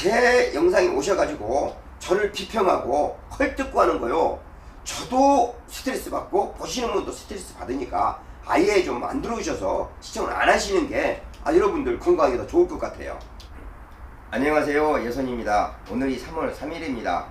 제 영상에 오셔가지고 저를 비평하고 헐뜯고 하는 거요. 저도 스트레스 받고 보시는 분도 스트레스 받으니까 아예 좀 안 들어오셔서 시청을 안 하시는 게 아, 여러분들 건강에 더 좋을 것 같아요. 안녕하세요 예선입니다. 오늘이 3월 3일입니다.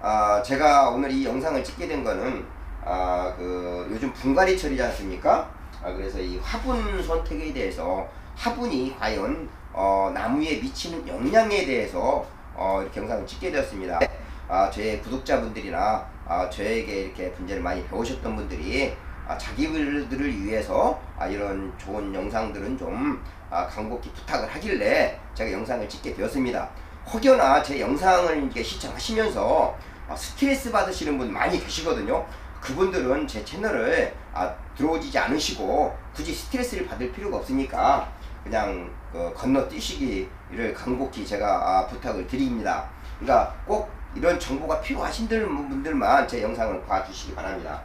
아, 제가 오늘 이 영상을 찍게 된 거는 아, 그 요즘 분갈이 철이지 않습니까? 아, 그래서 이 화분 선택에 대해서 화분이 과연 어, 나무에 미치는 영향에 대해서 어, 이렇게 영상을 찍게 되었습니다. 아, 제 구독자분들이나 아, 저에게 이렇게 분재를 많이 배우셨던 분들이 아, 자기들을 위해서 아, 이런 좋은 영상들은 좀 아, 간곡히 부탁을 하길래 제가 영상을 찍게 되었습니다. 혹여나 제 영상을 이렇게 시청하시면서 아, 스트레스 받으시는 분 많이 계시거든요. 그분들은 제 채널을 아, 들어오지 않으시고 굳이 스트레스를 받을 필요가 없으니까 그냥 그 건너뛰시기를 간곡히 제가 아, 부탁을 드립니다. 그러니까 꼭 이런 정보가 필요하신 분들만 제 영상을 봐주시기 바랍니다.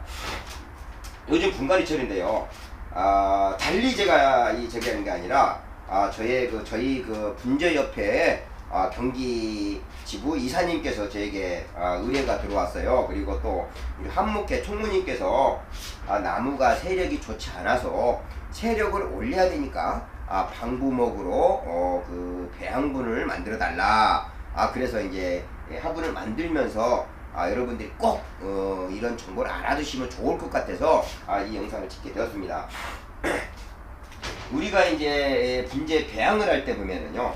요즘 분갈이철인데요. 아, 달리 제가 이 저기 하는 게 아니라 아, 저의 그 저희 그 분저 옆에 아, 경기 지부 이사님께서 저에게 아, 의뢰가 들어왔어요. 그리고 또 우리 한목회 총무님께서 아, 나무가 세력이 좋지 않아서 세력을 올려야 되니까 아, 방부목으로 어, 그 배양분을 만들어 달라. 아 그래서 이제 화분을 만들면서 아, 여러분들이 꼭 어, 이런 정보를 알아두시면 좋을 것 같아서 아, 이 영상을 찍게 되었습니다. 우리가 이제 분재 배양을 할 때 보면은요,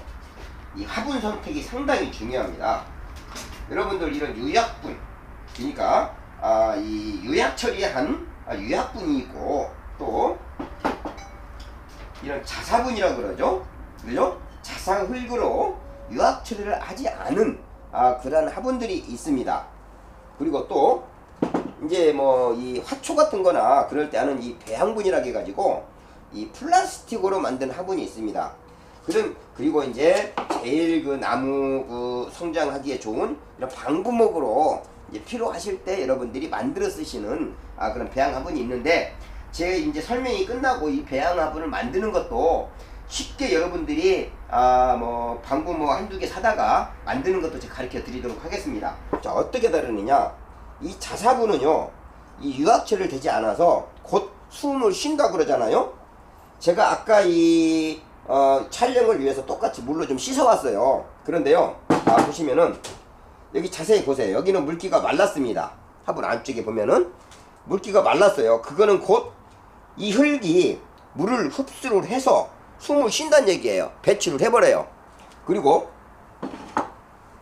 이 화분 선택이 상당히 중요합니다. 여러분들 이런 유약분, 그러니까 아, 이 유약 처리한 아, 유약분이 있고 또 이런 자사분이라고 그러죠, 그죠? 자사흙으로 유약 처리를 하지 않은 아, 그런 화분들이 있습니다. 그리고 또 이제 뭐 이 화초 같은 거나 그럴 때 하는 이 배양분이라 해 가지고 이 플라스틱으로 만든 화분이 있습니다. 그럼 그리고 이제 제일 그 나무 그 성장하기에 좋은 이런 방부목으로 이제 필요하실 때 여러분들이 만들어 쓰시는 아 그런 배양 화분이 있는데 제 이제 설명이 끝나고 이 배양 화분을 만드는 것도 쉽게 여러분들이 아 뭐 방부 뭐 한두 개 사다가 만드는 것도 제가 가르쳐 드리도록 하겠습니다. 자 어떻게 다루느냐? 이 자사분은요 이 유압체를 되지 않아서 곧 숨을 쉰다 그러잖아요. 제가 아까 이 어, 촬영을 위해서 똑같이 물로 좀 씻어왔어요. 그런데요, 아, 보시면은 여기 자세히 보세요. 여기는 물기가 말랐습니다. 화분 안쪽에 보면은 물기가 말랐어요. 그거는 곧 이 흙이 물을 흡수를 해서 숨을 쉰다는 얘기예요. 배출을 해버려요. 그리고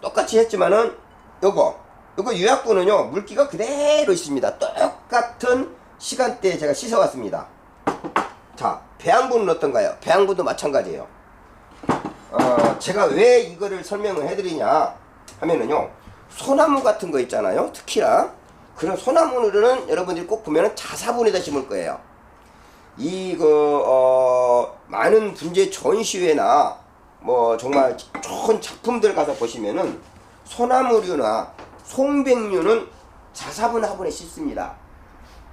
똑같이 했지만은 요거 요거 유약분은요 물기가 그대로 있습니다. 똑같은 시간대에 제가 씻어왔습니다. 자 배양분은 어떤가요? 배양분도 마찬가지예요. 어, 제가 왜 이거를 설명을 해드리냐 하면은요 소나무 같은 거 있잖아요 특히나 그런 소나무는 여러분들이 꼭 보면은 자사분에다 심을 거예요 이그 어, 많은 분재 전시회나 뭐 정말 좋은 작품들 가서 보시면은 소나무류나 송백류는 자사분 화분에 심습니다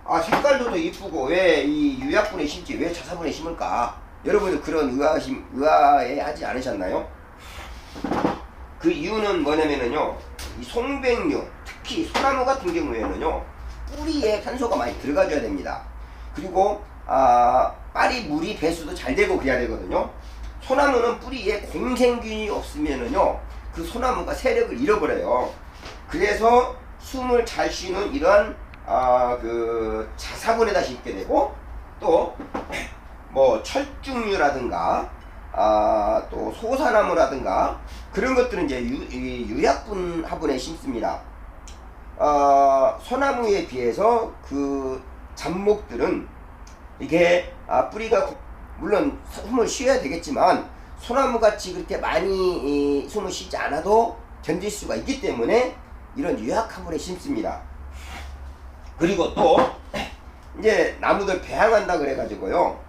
아 색깔도 더 이쁘고 왜 이 유약분에 심지 왜 자사분에 심을까? 여러분들 그런 의아심 의아해 하지 않으셨나요? 그 이유는 뭐냐면은요 이 송백류 특히 소나무 같은 경우에는요 뿌리에 산소가 많이 들어가줘야 됩니다. 그리고 아 빨리 물이 배수도 잘 되고 그래야 되거든요. 소나무는 뿌리에 공생균이 없으면은요 그 소나무가 세력을 잃어버려요. 그래서 숨을 잘 쉬는 이러한 아, 그 자사분에다 심게 되고 또 뭐 철쭉류라든가 아, 또 소사나무라든가 그런 것들은 이제 유, 이 유약분 화분에 심습니다. 어, 소나무에 비해서 그 잡목들은 이게 아, 뿌리가 구- 물론 숨을 쉬어야 되겠지만 소나무 같이 그렇게 많이 이, 숨을 쉬지 않아도 견딜 수가 있기 때문에 이런 유약 화분에 심습니다. 그리고 또 이제 나무들 배양한다 그래가지고요.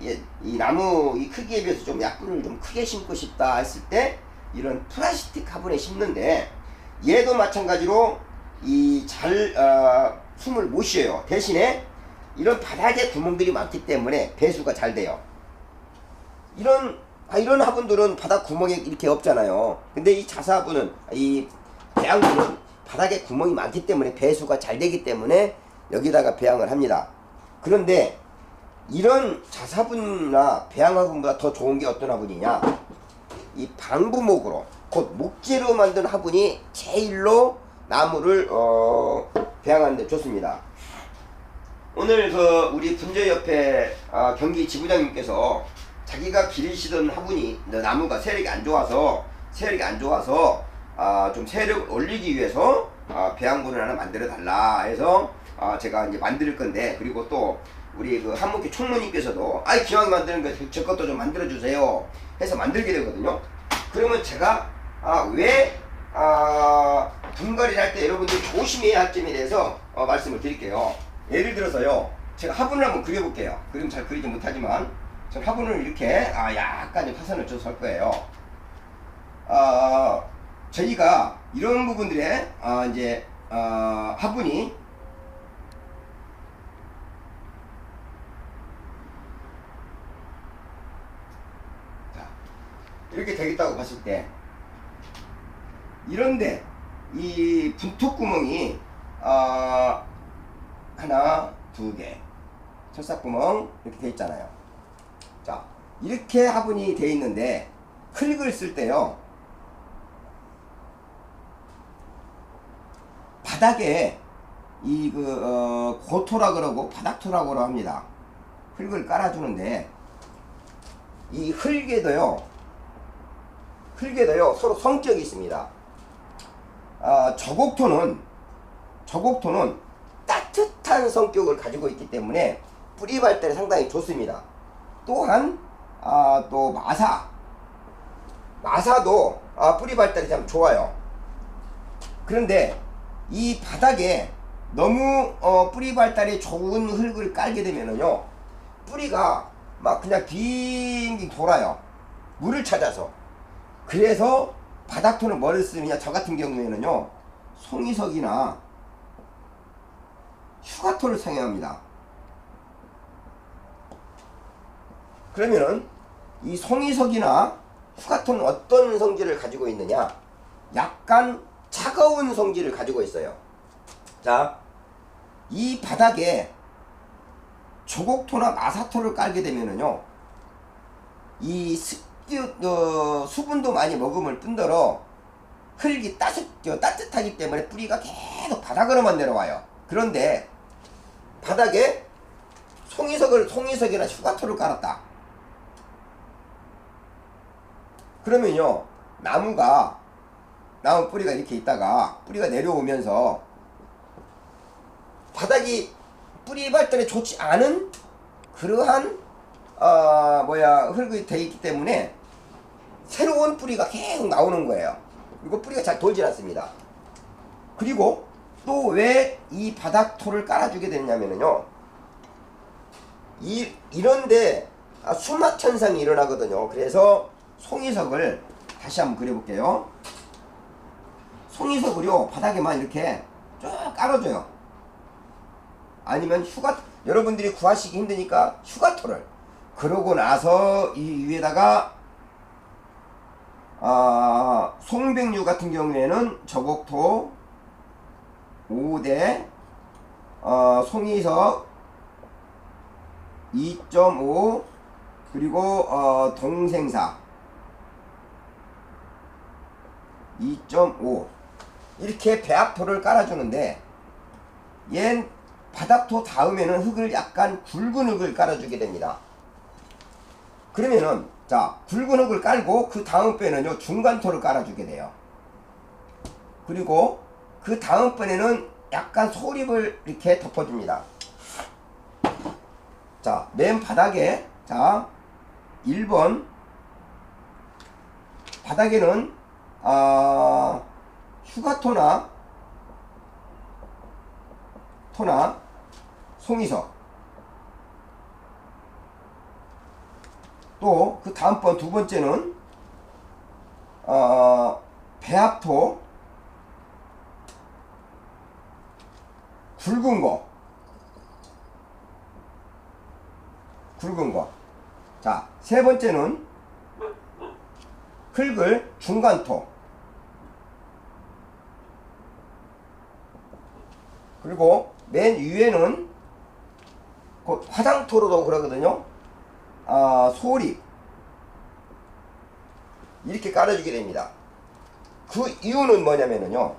이, 이 나무 이 크기에 비해서 좀 약분을 좀 크게 심고 싶다 했을 때 이런 플라스틱 화분에 심는데 얘도 마찬가지로 이잘 어, 숨을 못 쉬어요. 대신에 이런 바닥에 구멍들이 많기 때문에 배수가 잘 돼요. 이런 아, 이런 화분들은 바닥 구멍이 이렇게 없잖아요. 근데 이 자사화분은 이 배양분은 바닥에 구멍이 많기 때문에 배수가 잘 되기 때문에 여기다가 배양을 합니다. 그런데 이런 자사분이나 배양화분보다 더 좋은 게 어떤 화분이냐? 이 방부목으로 곧 목재로 만든 화분이 제일로 나무를 어, 배양하는데 좋습니다. 오늘 그 우리 분저협회 아, 경기 지부장님께서 자기가 기르시던 화분이 나무가 세력이 안 좋아서 세력이 안 좋아서 아, 좀 세력을 올리기 위해서 아, 배양분을 하나 만들어 달라 해서 아, 제가 이제 만들 건데 그리고 또 우리 그 한목회 총무님께서도 아이 기왕 만드는 거제 것도 좀 만들어 주세요 해서 만들게 되거든요. 그러면 제가 아, 왜 아, 분갈이를 할때 여러분들이 조심해야 할 점에 대해서 어, 말씀을 드릴게요. 예를 들어서요. 제가 화분을 한번 그려볼게요. 그림 잘 그리지 못하지만 저 화분을 이렇게 아, 약간 화선을 줘서 할 거예요. 아, 저희가 이런 부분들에 아, 이제 아, 화분이 자, 이렇게 되겠다고 봤을 때 이런데 이 분톡 구멍이 아, 하나, 두 개. 철사구멍 이렇게 돼 있잖아요. 자, 이렇게 화분이 돼 있는데 흙을 쓸 때요. 바닥에 이그 어, 고토라 그러고 바닥토라고 합니다. 흙을 깔아주는데 이 흙에도요. 흙에도요 서로 성격이 있습니다. 아, 저곡토는 저곡토는 따뜻한 성격을 가지고 있기 때문에 뿌리 발달에 상당히 좋습니다. 또한 아, 또 마사 마사도 아, 뿌리 발달이 참 좋아요. 그런데 이 바닥에 너무 어, 뿌리 발달이 좋은 흙을 깔게 되면은요 뿌리가 막 그냥 빙빙 돌아요. 물을 찾아서. 그래서 바닥토는 뭐를 쓰느냐 저 같은 경우에는요 송이석이나 휴가토를 사용합니다. 그러면은 이 송이석이나 휴가토는 어떤 성질을 가지고 있느냐? 약간 차가운 성질을 가지고 있어요. 자, 이 바닥에 조곡토나 마사토를 깔게 되면은요, 이 습, 어, 수분도 많이 머금을 뿐더러 흙이 따뜻, 어, 따뜻하기 때문에 뿌리가 계속 바닥으로만 내려와요. 그런데 바닥에 송이석을 송이석이나 휴가토를 깔았다. 그러면요 나무가 나무 뿌리가 이렇게 있다가 뿌리가 내려오면서 바닥이 뿌리 발달에 좋지 않은 그러한 어 뭐야 흙이 돼 있기 때문에 새로운 뿌리가 계속 나오는 거예요. 그리고 뿌리가 잘 돌질 않습니다. 그리고 또 왜 이 바닥토를 깔아주게 됐냐면요. 이, 이런데 아, 수막 현상이 일어나거든요. 그래서 송이석을 다시 한번 그려볼게요. 송이석을요, 바닥에만 이렇게 쭉 깔아줘요. 아니면 휴가, 여러분들이 구하시기 힘드니까 휴가토를. 그러고 나서 이 위에다가, 아, 송백류 같은 경우에는 저곡토 5대, 어, 송이석 2.5 그리고 어, 동생사 2.5 이렇게 배합토를 깔아주는데 얜 바닥토 다음에는 흙을 약간 굵은 흙을 깔아주게 됩니다. 그러면은 자 굵은 흙을 깔고 그 다음 번에는요 중간토를 깔아주게 돼요. 그리고 그 다음 번에는 약간 소립을 이렇게 덮어줍니다. 자, 맨 바닥에, 자, 1번. 바닥에는, 아, 휴가토나, 토나, 송이석. 또, 그 다음번 두 번째는, 어, 배합토, 굵은 거. 굵은 거. 자, 세 번째는 흙을 중간토 그리고 맨 위에는 그 화장토로도 그러거든요. 아, 소립 이렇게 깔아주게 됩니다. 그 이유는 뭐냐면은요.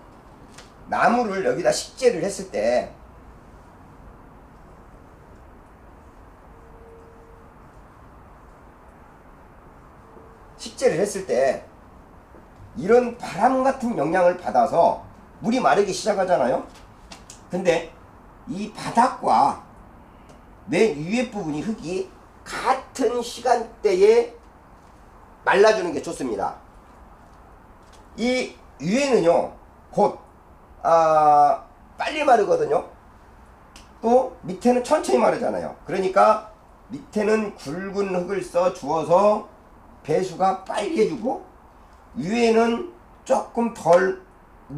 나무를 여기다 식재를 했을 때 식재를 했을 때 이런 바람 같은 영향을 받아서 물이 마르기 시작하잖아요. 근데 이 바닥과 맨 위에 부분이 흙이 같은 시간대에 말라주는 게 좋습니다. 이 위에는요, 곧, 아, 빨리 마르거든요. 또 밑에는 천천히 마르잖아요. 그러니까 밑에는 굵은 흙을 써 주어서 배수가 해주고 위에는 조금 덜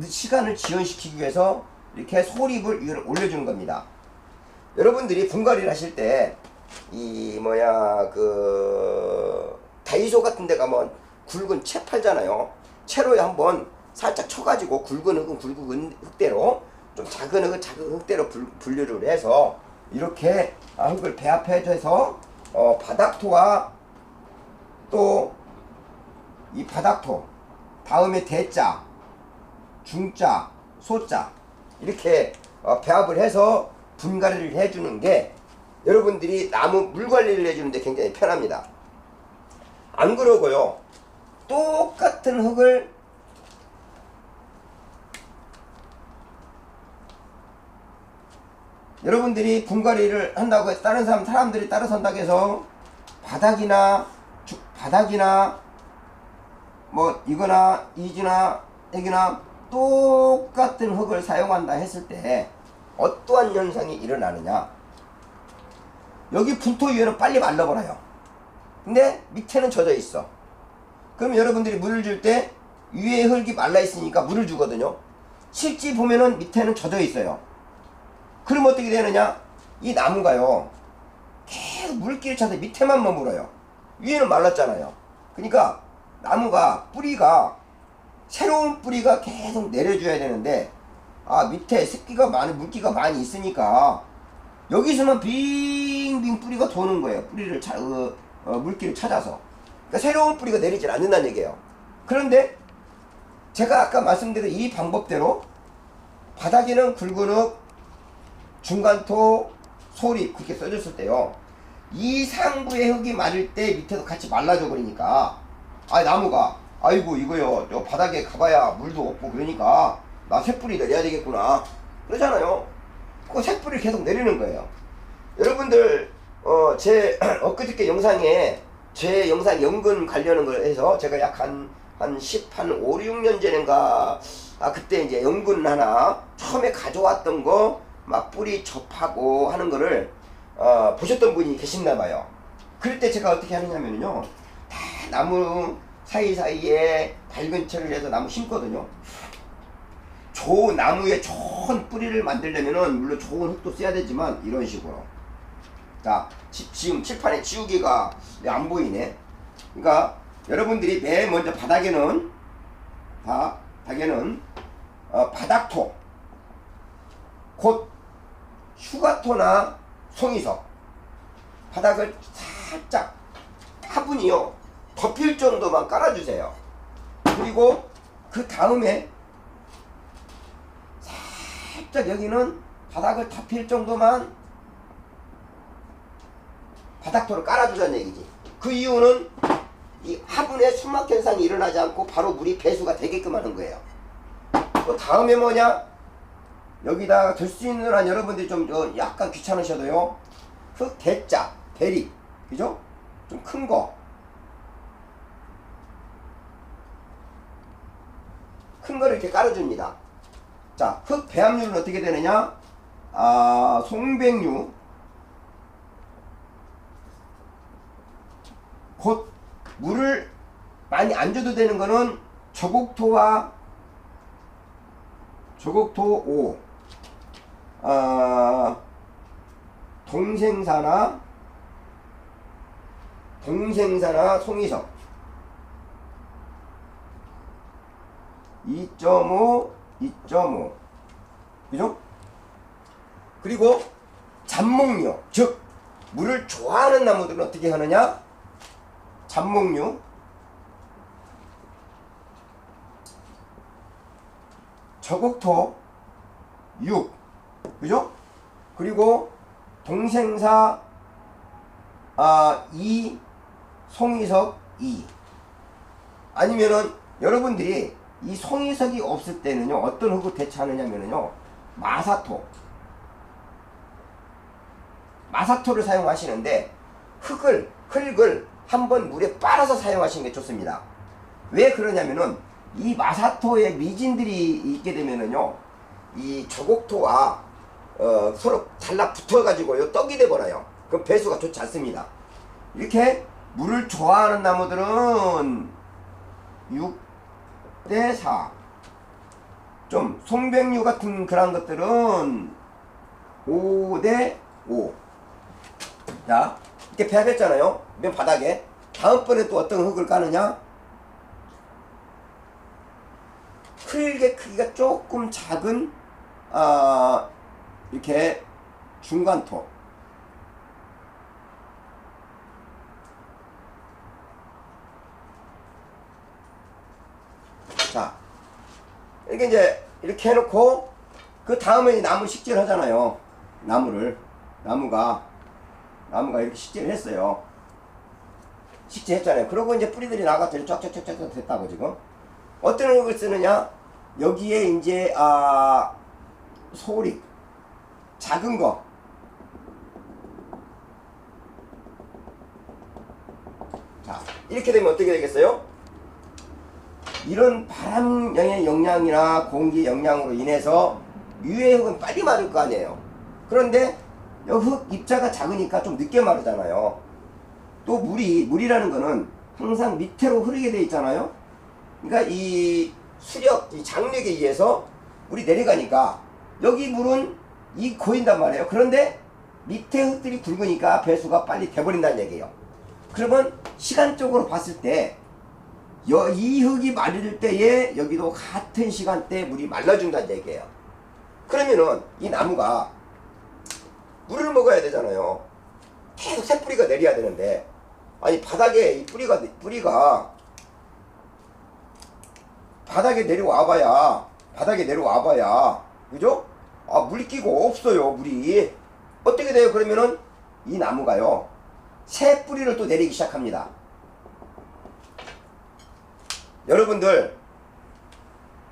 시간을 지연시키기 위해서 이렇게 소립을 올려주는 겁니다. 여러분들이 분갈이를 하실 때 이 뭐야 그 다이소 같은 데 가면 굵은 채 팔잖아요. 채로에 한번 살짝 쳐가지고 굵은 흙은 굵은 흙대로 좀 작은 흙은 작은 흙대로 분- 분류를 해서 이렇게 아, 흙을 배합해줘서 어, 바닥토와 또 이 바닥토 다음에 대자 중자 소자 이렇게 어, 배합을 해서 분갈이를 해주는 게 여러분들이 나무 물 관리를 해주는데 굉장히 편합니다. 안 그러고요. 똑같은 흙을 여러분들이 분갈이를 한다고 해서 다른 사람 사람들이 따라 선다고 해서 바닥이나 주- 바닥이나 뭐 이거나 이지나 여기나 똑같은 흙을 사용한다 했을 때 어떠한 현상이 일어나느냐? 여기 분토 위에는 빨리 말라버려요. 근데 밑에는 젖어 있어. 그럼 여러분들이 물을 줄 때 위에 흙이 말라 있으니까 물을 주거든요. 실제 보면은 밑에는 젖어 있어요. 그럼 어떻게 되느냐? 이 나무가요. 계속 물기를 차서 밑에만 머물어요 위에는 말랐잖아요. 그러니까 나무가 뿌리가 새로운 뿌리가 계속 내려줘야 되는데 아 밑에 습기가 많이 물기가 많이 있으니까 여기서만 빙빙 뿌리가 도는 거예요. 뿌리를 차, 어, 어, 물기를 찾아서. 그러니까 새로운 뿌리가 내리질 않는다는 얘기예요. 그런데 제가 아까 말씀드린 이 방법대로 바닥에는 굵은 흙 중간토 소립 그렇게 써줬을 때요 이 상부의 흙이 마를 때 밑에도 같이 말라져 버리니까. 아 나무가. 아이고 이거요. 저 바닥에 가봐야 물도 없고 그러니까 나 새뿌리 내려야 되겠구나. 그러잖아요. 그 새뿌리 계속 내리는 거예요. 여러분들 어 제 엊그저께 영상에 제 영상 연근 관련한 걸 해서 제가 약한 한 10, 한 5, 6년 전인가 아 그때 이제 연근 하나 처음에 가져왔던 거 막 뿌리 접하고 하는 거를 어, 보셨던 분이 계신나 봐요. 그럴 때 제가 어떻게 하느냐면요. 다 나무 사이사이에 밝은 철을 해서 나무 심거든요. 좋은 나무에 좋은 뿌리를 만들려면은 물론 좋은 흙도 써야 되지만 이런 식으로. 자, 지, 지금 칠판에 지우개가 안 보이네. 그러니까 여러분들이 맨 먼저 바닥에는 바, 바닥에는 어, 바닥토 곧 휴가토나 송이석 바닥을 살짝 화분이요 덮일 정도만 깔아주세요. 그리고 그 다음에 살짝 여기는 바닥을 덮일 정도만 바닥토를 깔아주자는 얘기지. 그 이유는 이 화분에 수막 현상이 일어나지 않고 바로 물이 배수가 되게끔 하는 거예요. 또 다음에 뭐냐? 여기다가 들수 있는 한 여러분들이 좀 어, 약간 귀찮으셔도요. 흙 대자, 대리, 그죠? 좀 큰 거. 큰 거를 이렇게 깔아줍니다. 자, 흙 배합률은 어떻게 되느냐? 아, 송백류. 곧 물을 많이 안 줘도 되는 거는 저곡토와 저곡토 5, 아, 동생사나 동생사나 송이석 2.5, 2.5. 그죠? 그리고 잡목류, 즉 물을 좋아하는 나무들은 어떻게 하느냐? 잡목류 저곡토 6 그죠? 그리고 동생사 아, 2 송이석 2 아니면은 여러분들이 이 송이석이 없을 때는요 어떤 흙을 대체하느냐면요 마사토 마사토를 사용하시는데 흙을 흙을 한번 물에 빨아서 사용하시는 게 좋습니다. 왜 그러냐면은 이 마사토에 미진들이 있게 되면은요 이 저곡토와 어, 서로 달라붙어 가지고요 떡이 돼 버려요. 그럼 배수가 좋지 않습니다. 이렇게 물을 좋아하는 나무들은 6대 4. 좀 송백류 같은 그런 것들은 5대 5. 자, 이렇게 배합했잖아요. 맨 바닥에. 다음번에 또 어떤 흙을 까느냐? 흙의 크기가 조금 작은, 아, 이렇게 중간토. 자, 이렇게 이제 이렇게 해놓고 그 다음에 나무 식질 하잖아요. 나무를 나무가 나무가 이렇게 식질을 했어요. 식재했잖아요. 그러고 이제 뿌리들이 나가서 쫙쫙쫙쫙 됐다고 지금. 어떤 흙을 쓰느냐? 여기에 이제 아 소리 작은 거. 자 이렇게 되면 어떻게 되겠어요? 이런 바람의 영향이나 공기 영향으로 인해서 유해 흙은 빨리 마를 거 아니에요. 그런데 이흙 입자가 작으니까 좀 늦게 마르잖아요. 또 물이 물이라는 거는 항상 밑으로 흐르게 돼 있잖아요. 그러니까 이 수력, 이 장력에 의해서 물이 내려가니까 여기 물은 이 고인단 말이에요. 그런데 밑에 흙들이 굵으니까 배수가 빨리 돼버린다는 얘기예요. 그러면 시간적으로 봤을 때 여, 이 흙이 마를 때에 여기도 같은 시간대에 물이 말라준다는 얘기예요. 그러면은 이 나무가 물을 먹어야 되잖아요. 계속 새뿌리가 내려야 되는데 아니 바닥에 이 뿌리가 뿌리가 바닥에 내려와봐야 바닥에 내려와봐야 그죠? 아 물이 끼고 없어요 물이. 어떻게 돼요? 그러면은 이 나무가요 새 뿌리를 또 내리기 시작합니다. 여러분들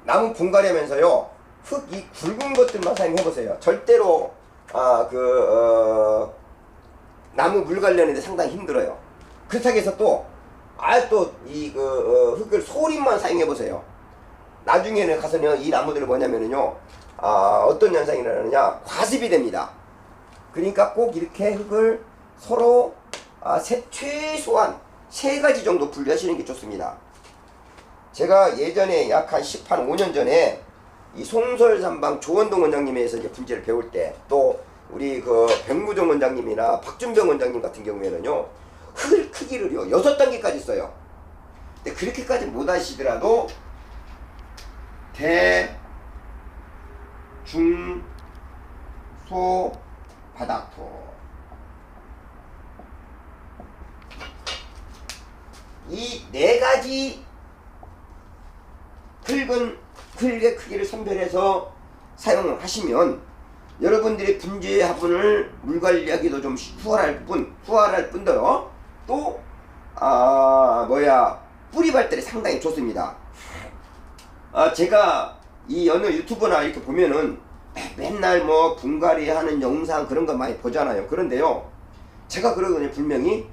나무 분갈이 하면서요 흙 이 굵은 것들만 사용해 보세요. 절대로 아그 어, 나무 물 관련인데 상당히 힘들어요. 그렇다고 해서 또 아 또 이그 어, 흙을 소림만 사용해 보세요. 나중에는 가서는 이 나무들이 뭐냐면은요 아 어떤 현상이 일어나느냐? 과습이 됩니다. 그러니까 꼭 이렇게 흙을 서로 아, 세, 최소한 세 가지 정도 분류하시는 게 좋습니다. 제가 예전에 약 한 10, 한 5년 전에 이 송설삼방 조원동 원장님에서 이제 분재를 배울 때 또 우리 그 백무정 원장님이나 박준병 원장님 같은 경우에는요 흙 크기를요 여섯 단계까지 써요. 근데 그렇게까지 못 하시더라도 대, 중, 소, 바닥토 이 네 가지 흙은 흙의 크기를 선별해서 사용을 하시면 여러분들의 분재 화분을 물 관리하기도 좀 수월할 뿐 수월할 뿐더러 또 아 뭐야 뿌리 발달이 상당히 좋습니다. 아 제가 이 어느 유튜브나 이렇게 보면은 맨날 뭐 분갈이 하는 영상 그런 거 많이 보잖아요. 그런데요 제가 그러거든요 분명히.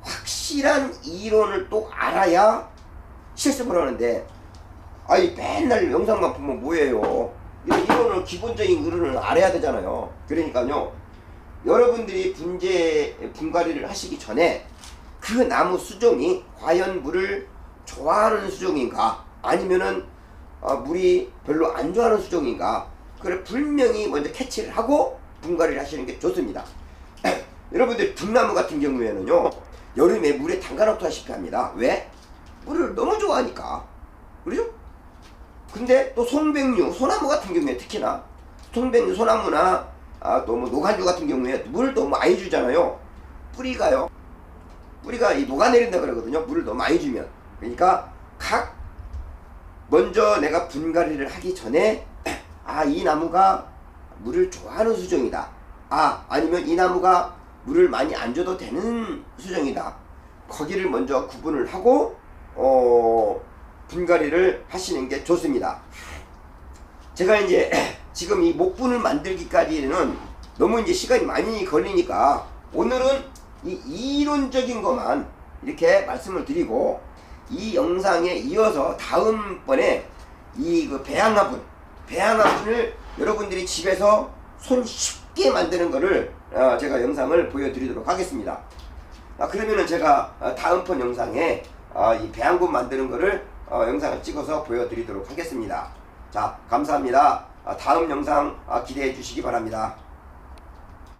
확실한 이론을 또 알아야 실습을 하는데 아니 맨날 영상만 보면 뭐예요? 이론을 기본적인 이론을 알아야 되잖아요. 그러니까요 여러분들이 분재 분갈이를 하시기 전에 그 나무 수종이 과연 물을 좋아하는 수종인가? 아니면은 어, 물이 별로 안 좋아하는 수종인가 그걸 분명히 먼저 캐치를 하고 분갈이를 하시는 게 좋습니다 여러분들 등나무 같은 경우에는요 여름에 물에 담가 놓다시피 합니다 왜? 물을 너무 좋아하니까 그죠? 근데 또 송백류, 소나무 같은 경우에 특히나 송백류, 소나무나 아, 또뭐 노간류 같은 경우에 물을 너무 많이 주잖아요. 뿌리가요. 뿌리가 이 녹아내린다 그러거든요. 물을 너무 많이 주면. 그러니까 각 먼저 내가 분갈이를 하기 전에 아 이 나무가 물을 좋아하는 수정이다. 아 아니면 이 나무가 물을 많이 안 줘도 되는 수정이다. 거기를 먼저 구분을 하고 어 분갈이를 하시는 게 좋습니다. 제가 이제 지금 이 목분을 만들기까지는 너무 이제 시간이 많이 걸리니까 오늘은 이 이론적인 것만 이렇게 말씀을 드리고 이 영상에 이어서 다음번에 이 그 배양화분 배양화분을 여러분들이 집에서 손 쉽게 만드는 거를 어, 제가 영상을 보여드리도록 하겠습니다. 아, 그러면은 제가 아, 다음번 영상에 아, 이 배양분 만드는 거를 어, 영상을 찍어서 보여드리도록 하겠습니다. 자, 감사합니다. 아, 다음 영상 아, 기대해 주시기 바랍니다.